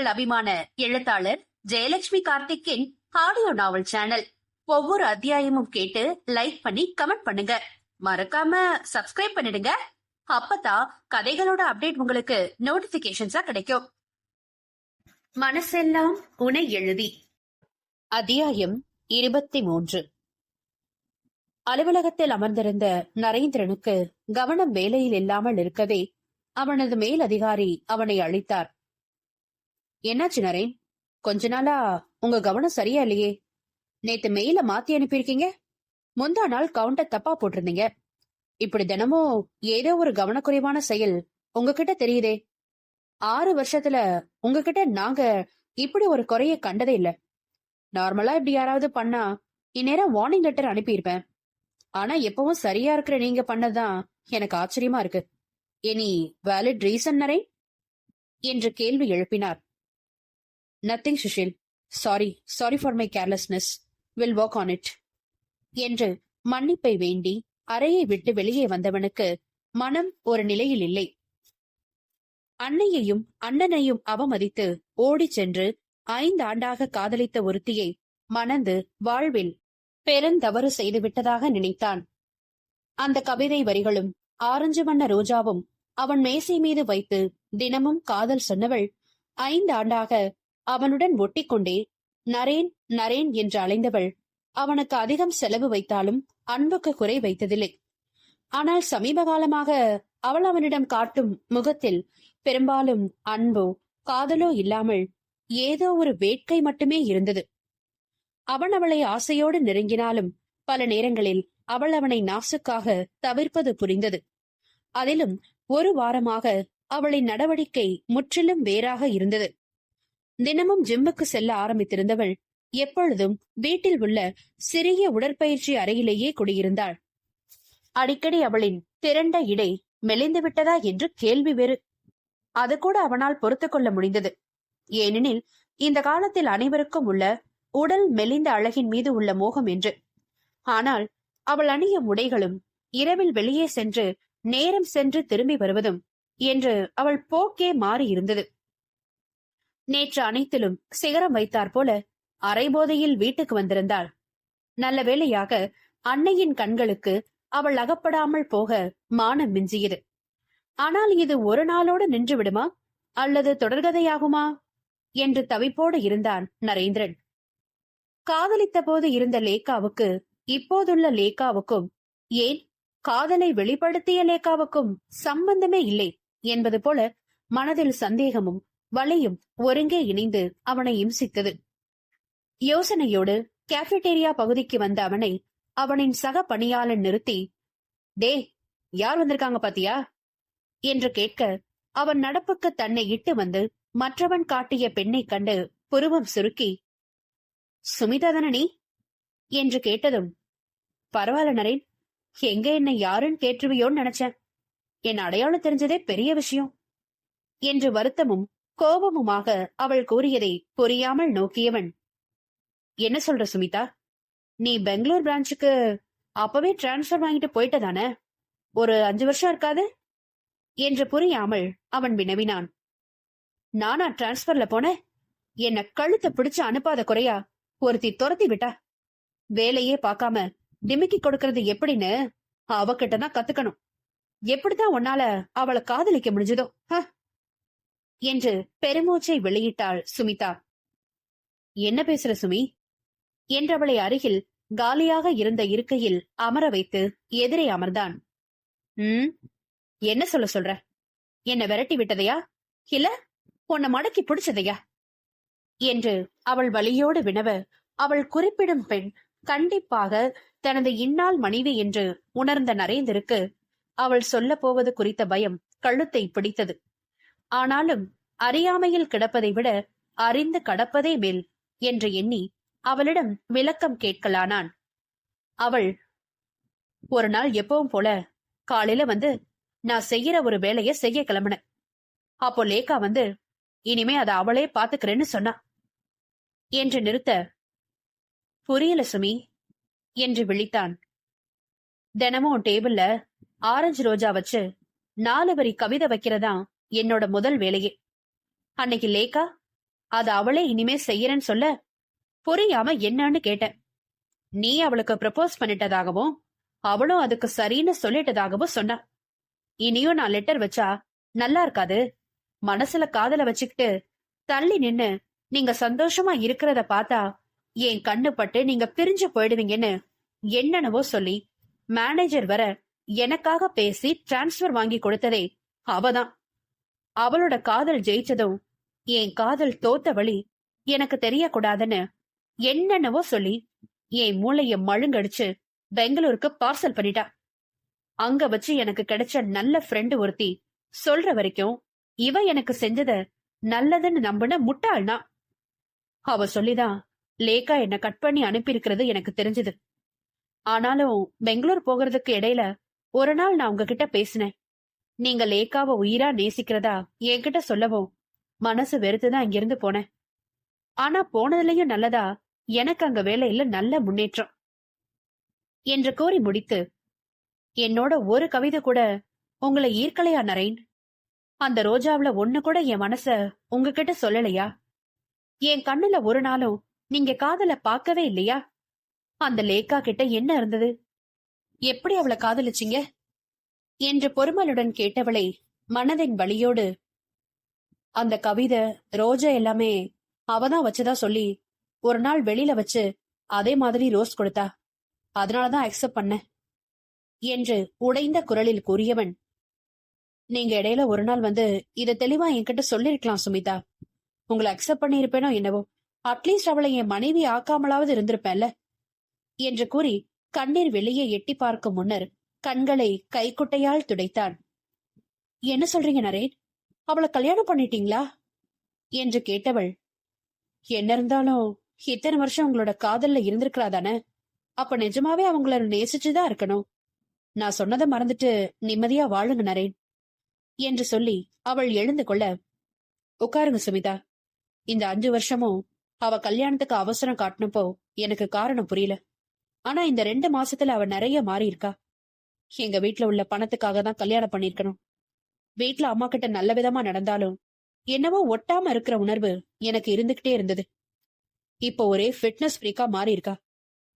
உங்கள் அபிமான எழுத்தாளர் ஜெயலட்சுமி கார்த்திக்கின் ஆடியோ நாவல் சேனல் ஒவ்வொரு அத்தியாயமும் கேட்டு லைக் பண்ணி கமெண்ட் பண்ணுங்க. மறக்காம சப்ஸ்கிரைப் பண்ணிடுங்க. அப்பதான் கதைகளோட அப்டேட் உங்களுக்கு நோட்டிபிகேஷன்ஸா கிடைக்கும். மனசெல்லாம் உனை எழுதி. அத்தியாயம் இருபத்தி மூன்று அலுவலகத்தில் அமர்ந்திருந்த நரேந்திரனுக்கு கவனம் வேலையில் இல்லாமல் இருக்கவே அவனது மேல் அதிகாரி அவனை அழைத்தார். என்னாச்சு நரேன்? கொஞ்ச நாளா உங்க கவனம் சரியா இல்லையே. நேத்து மெயில மாத்தி அனுப்பியிருக்கீங்க. முந்தா நாள் கவுண்டர் தப்பா போட்டிருந்தீங்க. இப்படி தினமும் ஏதோ ஒரு கவனக்குறைவான செயல் உங்ககிட்ட தெரியுதே. ஆறு வருஷத்துல உங்ககிட்ட நாங்க இப்படி ஒரு குறைய கண்டதே இல்ல. நார்மலா இப்படி யாராவது பண்ணா இந்நேரம் வார்னிங் லெட்டர் அனுப்பியிருப்பேன். ஆனா எப்பவும் சரியா இருக்கிற நீங்க பண்ணதான் எனக்கு ஆச்சரியமா இருக்கு. Any valid reason Naren? என்று கேள்வி எழுப்பினார். Nothing Sushil sorry sorry for my carelessness will work on it என்று மன்னிப்பை வேண்டி அறையை விட்டு வெளியே வந்தவனுக்கு மனம் ஒரு நிலையில் இல்லை. அன்னையையும் அண்ணனையும் அவமதித்து ஓடி சென்று ஐந்து ஆண்டாக காதலித்த ஒருத்தியை மணந்து வாழ்வில் பெருந்தவறு செய்துவிட்டதாக நினைத்தான். அந்த கவிதை வரிகளும் ஆரஞ்சு வண்ண ரோஜாவும் அவன் மேசை மீது வைத்து தினமும் காதல் சொன்னவள் ஐந்து ஆண்டாக அவனுடன் ஒட்டிக்கொண்டே நரேன் நரேன் என்று அலைந்தவள் அவனுக்கு அதிகம் செலவு வைத்தாலும் அன்புக்கு குறை வைத்ததில்லை. ஆனால் சமீப காலமாக அவள் அவனிடம் காட்டும் முகத்தில் பெரும்பாலும் அன்போ காதலோ இல்லாமல் ஏதோ ஒரு வேட்கை மட்டுமே இருந்தது. அவன் அவளை ஆசையோடு நெருங்கினாலும் பல நேரங்களில் அவள் அவனை நாசுக்காக தவிர்ப்பது புரிந்தது. அதிலும் ஒரு வாரமாக அவளின் நடவடிக்கை முற்றிலும் வேறாக இருந்தது. தினமும் ஜிம்முக்கு செல்ல ஆரம்பித்திருந்தவள் எப்பொழுதும் வீட்டில் உள்ள சிறிய உடற்பயிற்சி அறையிலேயே குடியிருந்தாள். அடிக்கடி அவளின் திரண்ட இடை மெலிந்து விட்டதா என்று கேள்வி வேறு. அது கூட அவனால் பொறுத்து கொள்ள முடிந்தது. ஏனெனில் இந்த காலத்தில் அனைவருக்கும் உள்ள உடல் மெலிந்த அழகின் மீது உள்ள மோகம் என்று. ஆனால் அவள் அணியும் உடைகளும் இரவில் வெளியே சென்று நேரம் சென்று திரும்பி வருவதும் என்று அவள் போக்கே மாறி இருந்தது நேற்று அனைத்திலும் சிகரம் வைத்தார் போல அரைபோதையில் வீட்டுக்கு வந்திருந்தாள். நல்ல வேளையாக அன்னையின் கண்களுக்கு அவள் அகப்படாமல் போக மானம் மிஞ்சியது. ஆனால் இது ஒரு நாளோடு நின்று விடுமா? அல்லது தொடர்கதையாகுமா? என்று தவிப்போடு இருந்தான் நரேந்திரன். காதலித்த போது இருந்த லேக்காவுக்கு இப்போதுள்ள லேக்காவுக்கும் ஏன்? காதலை வெளிப்படுத்திய லேக்காவுக்கும் சம்பந்தமே இல்லை என்பது போல மனதில் சந்தேகமும் வலையும் ஒருங்கே இணைந்து அவனை இம்சித்தது. யோசனையோடு கேஃபெட்டேரியா பகுதிக்கு வந்த அவனை அவனின் சக பணியாளன் நிறுத்தி டே யார் வந்திருக்காங்க பாத்தியா? என்று கேட்க அவன் நடப்புக்கு தன்னை இட்டு வந்து மற்றவன் காட்டிய பெண்ணை கண்டு புருவம் சுருக்கி சுமிதா நீ? என்று கேட்டதும் பரவாயில்ல நரேன் எங்க என்னை யாருன்னு கேட்டுருவியோன்னு நினைச்சேன். என் அடையாளம் தெரிஞ்சதே பெரிய விஷயம். என்று வருத்தமும் கோபமுமாக அவள் கூறியதை புரியாமல் நோக்கியவன் என்ன சொல்ற சுமிதா? நீ பெங்களூர் பிரான்ச்சுக்கு அப்பவே டிரான்ஸ்பர் வாங்கிட்டு போயிட்டதானே? ஒரு அஞ்சு வருஷம் இருக்காது? என்று புரியாமல் அவன் வினவினான். நானா டிரான்ஸ்பர்ல போனேன்? என்ன கழுத்தை பிடிச்சு அனுப்பாத குறையா? ஒருத்தி துரத்தி விட்டா? வேலையே பார்க்காம டிமிக்கி கொடுக்கறது எப்படின்னு அவகிட்ட தான் கத்துக்கணும். எப்படிதான் உன்னால அவளை காதலிக்க முடிஞ்சதோ ஹ? என்று பெருமூச்சை வெளியிட்டாள் சுமிதா. என்ன பேசுற சுமி? என்றவளை அருகில் காலியாக இருந்த இருக்கையில் அமர வைத்து எதிரே அமர்ந்தான். ம் என்ன சொல்ல சொல்ற? என்ன விரட்டி விட்டதையா? இல்ல உன்னை மடக்கி பிடிச்சதையா? என்று அவள் வழியோடு வினவ அவள் குறிப்பிடும் பெண் கண்டிப்பாக தனது இந்நாள் மனைவி என்று உணர்ந்த நரேந்தருக்கு அவள் சொல்ல போவது குறித்த பயம் கழுத்தை பிடித்தது. ஆனாலும் அறியாமையில் கிடப்பதை விட அறிந்து கடப்பதே மேல் என்று எண்ணி அவளிடம் விளக்கம் கேட்கலானான். அவள் ஒரு நாள் எப்பவும் போல காலையில வந்து நான் செய்யற ஒரு வேலைய செய்ய கிளம்புன. அப்போ லேக்கா வந்து இனிமே அத அவளே பாத்துக்கிறேன்னு சொன்னா. என்று நிறுத்த புரியல சுமி என்று விழித்தான். தினமும் டேபிள்ல ஆரஞ்சு ரோஜா வச்சு நாலு வரி கவிதை வைக்கிறதா என்னோட முதல் வேலையே. அன்னைக்கு லேக்கா அது அவளே இனிமே செய்யறேன்னு சொல்ல புரியாம என்னன்னு கேட்டேன். நீ அவளுக்கு ப்ரப்போஸ் பண்ணிட்டதாகவும் அவளும் அதுக்கு சரின்னு சொல்லிட்டதாகவும் சொன்னா. இனியும் நான் லெட்டர் வச்சா நல்லா இருக்காது. மனசுல காதல வச்சுக்கிட்டு தள்ளி நின்னு நீங்க சந்தோஷமா இருக்கிறத பார்த்தா என் கண்ணு பட்டு நீங்க பிரிஞ்சு போயிடுவீங்கன்னு என்னென்னவோ சொல்லி மேனேஜர் வர எனக்காக பேசி டிரான்ஸ்ஃபர் வாங்கி கொடுத்ததே அவதான். அவளோட காதல் ஜெயிச்சதும் என் காதல் தோத்த வழி எனக்கு தெரியக்கூடாதுன்னு என்னென்னவோ சொல்லி என் மூளைய மழுங்கடிச்சு பெங்களூருக்கு பார்சல் பண்ணிட்டா. அங்க வச்சு எனக்கு கிடைச்ச நல்ல ஃப்ரெண்டு ஒருத்தி சொல்ற வரைக்கும் இவ எனக்கு செஞ்சத நல்லதுன்னு நம்பின முட்டாள்னா. அவ சொல்லிதான் லேக்கா என்ன கட் பண்ணி அனுப்பியிருக்கிறது எனக்கு தெரிஞ்சது. ஆனாலும் பெங்களூர் போகிறதுக்கு இடையில ஒரு நாள் நான் உங்ககிட்ட பேசினேன். நீங்க லேக்காவை உயிரா நேசிக்கிறதா என்கிட்ட சொல்லவும் மனசு வெறுத்துதான் இங்கிருந்து போனேன். ஆனா போனதுலயும் நல்லதா? எனக்கு அங்க வேலையில நல்ல முன்னேற்றம். என்று கூறி முடித்து என்னோட ஒரு கவிதை கூட உங்களை ஈர்க்கலையா நரேன்? அந்த ரோஜாவுல ஒண்ணு கூட என் மனச உங்ககிட்ட சொல்லலையா? என் கண்ணுல ஒரு நாளும் நீங்க காதல பார்க்கவே இல்லையா? அந்த லேக்கா கிட்ட என்ன இருந்தது? எப்படி அவளை காதலிச்சீங்க? என்று பொறுமலுடன் கேட்டவளை மனதின் வழியோடு அந்த கவிதை ரோஜா எல்லாமே அவதான் வச்சதா சொல்லி ஒரு நாள் வெளியில வச்சு அதே மாதிரி ரோஸ் கொடுத்தா அதனாலதான் அக்செப்ட் பண்ண என்று உடைந்த குரலில் கூறியவன் நீங்க இடையில ஒரு நாள் வந்து இத தெளிவா என்கிட்ட சொல்லிருக்கலாம் சுமிதா. உங்களை அக்செப்ட் பண்ணியிருப்பேனோ என்னவோ. அட்லீஸ்ட் அவளை என் மனைவி ஆக்காமலாவது இருந்திருப்பேன்ல. என்று கூறி கண்ணீர் வெளியே எட்டி பார்க்கும் முன்னர் கண்களை கைக்குட்டையால் துடைத்தான். என்ன சொல்றீங்க நரேன்? அவளை கல்யாணம் பண்ணிட்டீங்களா? என்று கேட்டவள். என்ன இருந்தாலும் இத்தனை வருஷம் உங்களோட காதல்ல இருந்திருக்கிறா தானே அப்ப நிஜமாவே அவங்கள நேசிச்சுதான் இருக்கணும். நான் சொன்னதை மறந்துட்டு நிம்மதியா வாழுங்க நரேன் என்று சொல்லி அவள் எழுந்து கொள்ள. உட்காருங்க சுமிதா. இந்த அஞ்சு வருஷமும் அவ கல்யாணத்துக்கு அவசரம் காட்டினப்போ எனக்கு காரணம் புரியல. ஆனா இந்த ரெண்டு மாசத்துல அவ நிறைய மாறி இருக்கா எங்க வீட்ல உள்ள பணத்துக்காக தான் கல்யாணம் பண்ணிருக்கணும். வீட்ல அம்மா கிட்ட நல்ல விதமா நடந்தாலும் என்னவோ ஒட்டாம இருக்கிற உணர்வு எனக்கு இருந்துகிட்டே இருந்தது. இப்போ ஒரே ஃபிட்னஸ் ஃப்ரீக்கா மாறி இருக்கா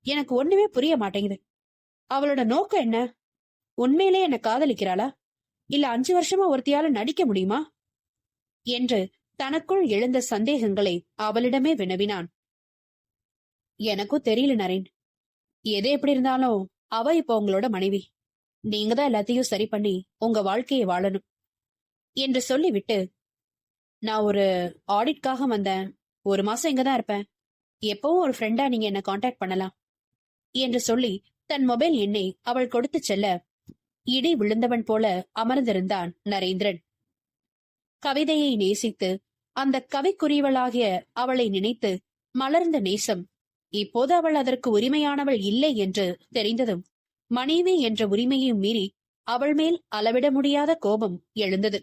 எனக்கு ஒண்ணுமே புரிய மாட்டேங்குது. அவளோட நோக்கம் என்ன? உண்மையிலே என்ன காதலிக்கிறாளா? இல்ல அஞ்சு வருஷமா ஒருத்தியால நடிக்க முடியுமா? என்று தனக்குள் எழுந்த சந்தேகங்களை அவளிடமே வினவினான். எனக்கும் தெரியல நரேன். எது எப்படி இருந்தாலும் அவ இப்ப உங்களோட மனைவி. நீங்க தான் எல்லாத்தையும் சரி பண்ணி உங்க வாழ்க்கையை வாழணும். என்று சொல்லிவிட்டு நான் ஒரு ஆடிட்காக வந்தேன். ஒரு மாசம் இங்கதான் இருப்பேன். எப்பவும் ஒரு ஃப்ரெண்டா நீங்க என்ன காண்டாக்ட் பண்ணலாம். என்று சொல்லி தன் மொபைல் எண்ணை அவள் கொடுத்து செல்ல இடி விழுந்தவன் போல அமர்ந்திருந்தான் நரேந்திரன். கவிதையை நேசித்து அந்த கவிக்குரியவளாகிய அவளை நினைத்து மலர்ந்த நேசம் இப்போது அவள் அதற்கு உரிமையானவள் இல்லை என்று தெரிந்ததும் மனைவி என்ற உரிமையும் மீறி அவள் மேல் அளவிட முடியாத கோபம் எழுந்தது.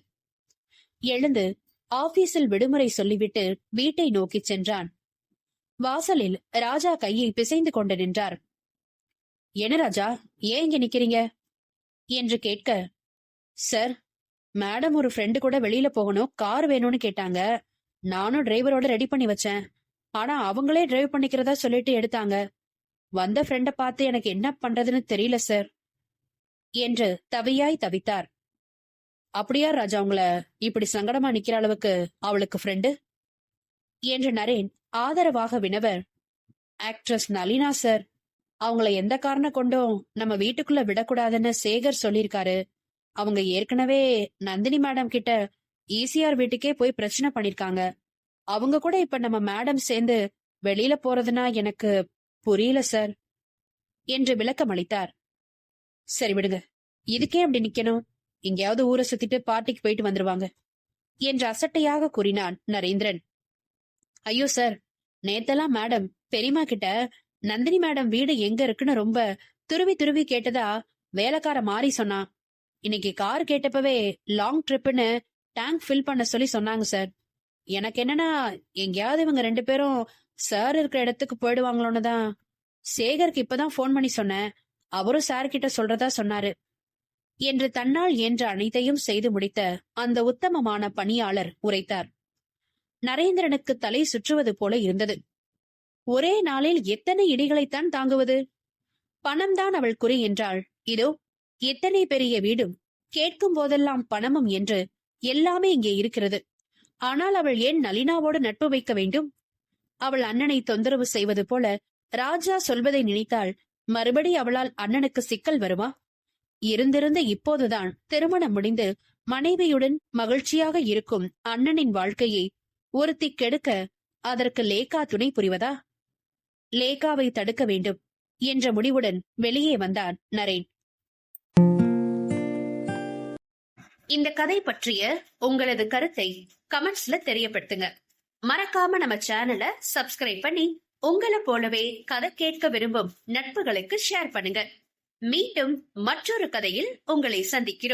எழுந்து ஆபீஸில் விடுமுறை சொல்லிவிட்டு வீட்டை நோக்கிச் சென்றான். வாசலில் ராஜா கையை பிசைந்து கொண்டு நின்றார். என்ன ராஜா ஏன் இங்க நிக்கிறீங்க என்று கேட்க சார் மேடம் ஒரு ஃப்ரெண்டு கூட வெளியில போகணும் கார் வேணும்னு கேட்டாங்க. நானும் டிரைவரோட ரெடி பண்ணி வச்சேன். ஆனா அவங்களே டிரைவ் பண்ணிக்கிறதா சொல்லிட்டு எடுத்தாங்க. வந்த ஃப்ரெண்ட பார்த்து எனக்கு என்ன பண்றதுன்னு தெரியல சார் என்று தவியாய் தவித்தார். அப்படியா ராஜா உங்கள இப்படி சங்கடமா நிக்கிற அளவுக்கு அவளுக்கு ஃப்ரெண்டு என்று நரேன் ஆதரவாக வினவர். ஆக்ட்ரஸ் நளினா சார் அவங்கள எந்த காரணம் கொண்டும் நம்ம வீட்டுக்குள்ள விடக்கூடாதுன்னு சேகர் சொல்லியிருக்காரு. அவங்க ஏற்கனவே நந்தினி மேடம் கிட்ட ஈசிஆர் வீட்டுக்கே போய் பிரச்சனை பண்ணிருக்காங்க அவங்க கூட இப்ப நம்ம மேடம் சேர்ந்து வெளியில போறதுனா எனக்கு புரியல சார். என்று விளக்கம் அளித்தார் சரி விடுங்க. இதுக்கே அப்படி நிக்கணும். எங்கேயாவது ஊரை சுத்திட்டு பார்ட்டிக்கு போயிட்டு வந்துருவாங்க. என்று அசட்டையாக கூறினான் நரேந்திரன். ஐயோ சார். நேத்தெல்லாம் மேடம் பெரியமா கிட்ட நந்தினி மேடம் வீடு எங்க இருக்குன்னு ரொம்ப துருவி துருவி கேட்டதா வேலைக்கார மாறி சொன்னா. இன்னைக்கு கார் கேட்டப்பவே லாங் ட்ரிப்புன்னு டேங்க் ஃபில் பண்ண சொல்லி சொன்னாங்க சார். எனக்கு என்னன்னா எங்கேயாவது இவங்க ரெண்டு பேரும் சார் இருக்கிற இடத்துக்கு போயிடுவாங்களோன்னு தான் சேகருக்கு இப்பதான் போன் பண்ணி சொன்னேன். அவரும் சார் கிட்ட சொல்றதா சொன்னாரு. என்று தன்னால் என்ற அனைத்தையும் செய்து முடித்த அந்த உத்தமமான பணியாளர் உரைத்தார். நரேந்திரனுக்கு தலை சுற்றுவது போல இருந்தது. ஒரே நாளில் எத்தனை இடிகளைத்தான் தாங்குவது? பணம்தான் அவள் குறி என்றாள். இதோ எத்தனை பெரிய வீடும்? கேட்கும் போதெல்லாம் பணமும் என்று எல்லாமே இங்கே இருக்கிறது. ஆனால் அவள் ஏன் நளினாவோடு நட்பு வைக்க வேண்டும்? அவள் அண்ணனை தொந்தரவு செய்வது போல ராஜா சொல்வதை நினைத்தால் மறுபடி அவளால் அண்ணனுக்கு சிக்கல் வருமா? இருந்திருந்து இப்போதுதான் திருமணம் முடிந்து மனைவியுடன் மகிழ்ச்சியாக இருக்கும் அண்ணனின் வாழ்க்கையை ஒருத்தி கெடுக்க அதற்கு லேகா துணை புரிவதா? லேகாவை தடுக்க வேண்டும் என்ற முடிவுடன் வெளியே வந்தான் நரேன். இந்த கதை பற்றிய உங்களது கருத்தை கமெண்ட்ஸ்ல தெரியப்படுத்துங்க. மறக்காம நம்ம சேனலை சப்ஸ்கிரைப் பண்ணி உங்களை போலவே கதை கேட்க விரும்பும் நட்புகளுக்கு ஷேர் பண்ணுங்க. மீண்டும் மற்றொரு கதையில் உங்களை சந்திக்கிறோம்.